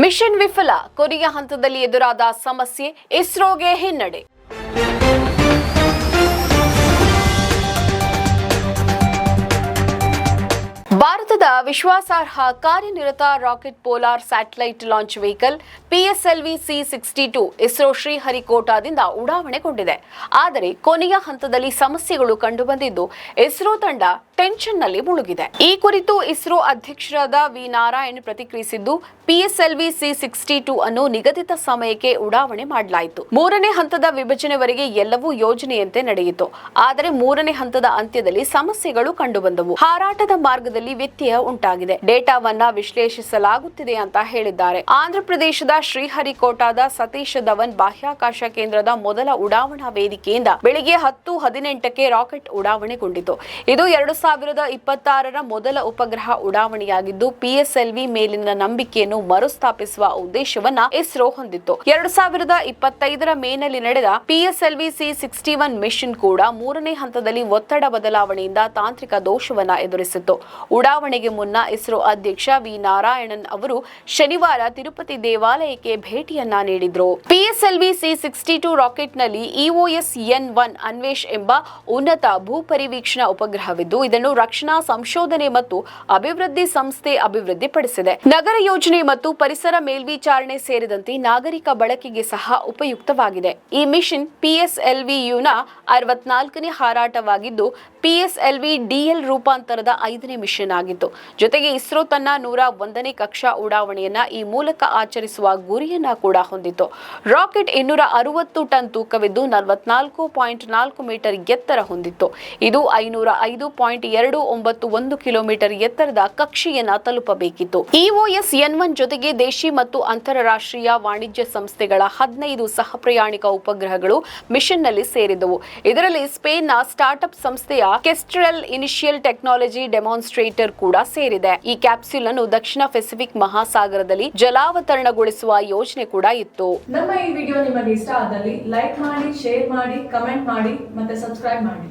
Mission ವಿಫಲ, ಕೊನೆಯ ಹಂತದಲ್ಲಿ ಎದುರಾದ ಸಮಸ್ಯೆ ಇಸ್ರೋಗೆ ಹಿನ್ನಡೆ. ಭಾರತದ ವಿಶ್ವಾಸಾರ್ಹ ಕಾರ್ಯನಿರತ rocket polar satellite launch vehicle, PSLV C sixty two ISRO ಶ್ರೀಹರಿಕೋಟಾದಿಂದ ಉಡಾವಣೆಗೊಂಡಿದೆ. ಆದರೆ ಕೊನೆಯ ಹಂತದಲ್ಲಿ ಸಮಸ್ಯೆಗಳು ಕಂಡುಬಂದಿದ್ದು, ಇಸ್ರೋ ತಂಡ ಟೆನ್ಷನ್ನಲ್ಲಿ ಮುಳುಗಿದೆ. ಈ ಕುರಿತು ಇಸ್ರೋ ಅಧ್ಯಕ್ಷರಾದ ವಿ ನಾರಾಯಣ್ ಪ್ರತಿಕ್ರಿಯಿಸಿದ್ದು ಪಿಎಸ್ಎಲ್ವಿ ಸಿ ಸಿಕ್ಸ್ಟಿ ಟೂ ಅನ್ನು ನಿಗದಿತ ಸಮಯಕ್ಕೆ ಉಡಾವಣೆ ಮಾಡಲಾಯಿತು. ಮೂರನೇ ಹಂತದ ವಿಭಜನೆವರೆಗೆ ಎಲ್ಲವೂ ಯೋಜನೆಯಂತೆ ನಡೆಯಿತು. ಆದರೆ ಮೂರನೇ ಹಂತದ ಅಂತ್ಯದಲ್ಲಿ ಸಮಸ್ಯೆಗಳು ಕಂಡುಬಂದವು. ಹಾರಾಟದ ಮಾರ್ಗದಲ್ಲಿ ವ್ಯತ್ಯಯ ಉಂಟಾಗಿದೆ. ಡೇಟಾವನ್ನ ವಿಶ್ಲೇಷಿಸಲಾಗುತ್ತಿದೆ ಅಂತ ಹೇಳಿದ್ದಾರೆ. ಆಂಧ್ರಪ್ರದೇಶದ ಶ್ರೀಹರಿಕೋಟಾದ ಸತೀಶ್ ಧವನ್ ಬಾಹ್ಯಾಕಾಶ ಕೇಂದ್ರದ ಮೊದಲ ಉಡಾವಣಾ ವೇದಿಕೆಯಿಂದ ಬೆಳಿಗ್ಗೆ ಹತ್ತು ಹದಿನೆಂಟಕ್ಕೆ ರಾಕೆಟ್ ಉಡಾವಣೆಗೊಂಡಿತು. ಇದು ಎರಡು ಇಪ್ಪತ್ತಾರರ ಮೊದಲ ಉಪಗ್ರಹ ಉಡಾವಣೆಯಾಗಿದ್ದು ಪಿಎಸ್ಎಲ್ವಿ ಮೇಲಿನ ನಂಬಿಕೆಯನ್ನು ಮರುಸ್ಥಾಪಿಸುವ ಉದ್ದೇಶವನ್ನ ಇಸ್ರೋ ಹೊಂದಿತ್ತು. ಎರಡು ಸಾವಿರದ ಇಪ್ಪತ್ತೈದರ ಮೇನಲ್ಲಿ ನಡೆದ PSLV C sixty one mission ಕೂಡ ಮೂರನೇ ಹಂತದಲ್ಲಿ ಒತ್ತಡ ಬದಲಾವಣೆಯಿಂದ ತಾಂತ್ರಿಕ ದೋಷವನ್ನ ಎದುರಿಸಿತ್ತು. ಉಡಾವಣೆಗೆ ಮುನ್ನ ಇಸ್ರೋ ಅಧ್ಯಕ್ಷ ವಿ ನಾರಾಯಣನ್ ಅವರು ಶನಿವಾರ ತಿರುಪತಿ ದೇವಾಲಯಕ್ಕೆ ಭೇಟಿಯನ್ನ ನೀಡಿದ್ರು. ಪಿಎಸ್ಎಲ್ವಿ ಸಿ ಸಿಕ್ಸ್ಟಿ ಟು ರಾಕೆಟ್ನಲ್ಲಿ ಇಒಎಸ್ ಎನ್ ಒನ್ ಅನ್ವೇಷ್ ಎಂಬ ಉನ್ನತ ಭೂಪರಿವೀಕ್ಷಣಾ ಉಪಗ್ರಹವಿದ್ದು ಇದನ್ನು ರಕ್ಷಣಾ, ಸಂಶೋಧನೆ ಮತ್ತು ಅಭಿವೃದ್ಧಿ ಸಂಸ್ಥೆ ಅಭಿವೃದ್ಧಿಪಡಿಸಿದೆ. ನಗರ ಯೋಜನೆ ಮತ್ತು ಪರಿಸರ ಮೇಲ್ವಿಚಾರಣೆ ಸೇರಿದಂತೆ ನಾಗರಿಕ ಬಳಕೆಗೆ ಸಹ ಉಪಯುಕ್ತವಾಗಿದೆ. ಈ ಮಿಷನ್ ಪಿಎಸ್ಎಲ್ವಿಯುನ ಅರವತ್ನಾಲ್ಕನೇ ಹಾರಾಟವಾಗಿದ್ದು ಪಿಎಸ್ಎಲ್ವಿ ಡಿಎಲ್ ರೂಪಾಂತರದ ಐದನೇ ಮಿಷನ್ ಆಗಿತ್ತು. ಜೊತೆಗೆ ಇಸ್ರೋ ತನ್ನ ನೂರ ಒಂದನೇ ಕಕ್ಷಾ ಉಡಾವಣೆಯನ್ನ ಈ ಮೂಲಕ ಆಚರಿಸುವ ಗುರಿಯನ್ನ ಕೂಡ ಹೊಂದಿತ್ತು. ರಾಕೆಟ್ ಇನ್ನೂರ ಅರವತ್ತು ಟನ್ ತೂಕವಿದ್ದು ನಲವತ್ನಾಲ್ಕು ಪಾಯಿಂಟ್ ನಾಲ್ಕು ಮೀಟರ್ ಎತ್ತರ ಹೊಂದಿತ್ತು. ಇದು ಐನೂರ ಐದು ಪಾಯಿಂಟ್ ಎರಡು ಒಂಬತ್ತು ಒಂದು ಕಿಲೋಮೀಟರ್ ಎತ್ತರದ ಕಕ್ಷೆಯನ್ನ ತಲುಪಬೇಕಿತ್ತು. ಇಒಎಸ್ ಎನ್ ಒನ್ ಜೊತೆಗೆ ದೇಶಿ ಮತ್ತು ಅಂತಾರಾಷ್ಟ್ರೀಯ ವಾಣಿಜ್ಯ ಸಂಸ್ಥೆಗಳ ಹದಿನೈದು ಸಹ ಪ್ರಯಾಣಿಕ ಉಪಗ್ರಹಗಳು ಮಿಷನ್ನಲ್ಲಿ ಸೇರಿದವು ಇದರಲ್ಲಿ ಸ್ಪೇನ್ನ ಸ್ಟಾರ್ಟ್ಅಪ್ ಸಂಸ್ಥೆಯ ಕೆಸ್ಟ್ರಲ್ ಇನಿಷಿಯಲ್ ಟೆಕ್ನಾಲಜಿ ಡೆಮಾನ್ಸ್ಟ್ರೇಟರ್ ಕೂಡ ಸೇರಿದೆ. ಈ ಕ್ಯಾಪ್ಸ್ಯೂಲ್ ಅನ್ನು ದಕ್ಷಿಣ ಪೆಸಿಫಿಕ್ ಮಹಾಸಾಗರದಲ್ಲಿ ಜಲಾವತರಣಗೊಳಿಸುವ ಯೋಜನೆ ಕೂಡ ಇತ್ತು. ನಮ್ಮ ಈ ವಿಡಿಯೋ ನಿಮಗೆ ಇಷ್ಟ ಆದಲ್ಲಿ ಲೈಕ್ ಮಾಡಿ ಶೇರ್ ಮಾಡಿ ಕಮೆಂಟ್ ಮಾಡಿ ಮತ್ತೆ ಸಬ್ಸ್ಕ್ರೈಬ್ ಮಾಡಿ.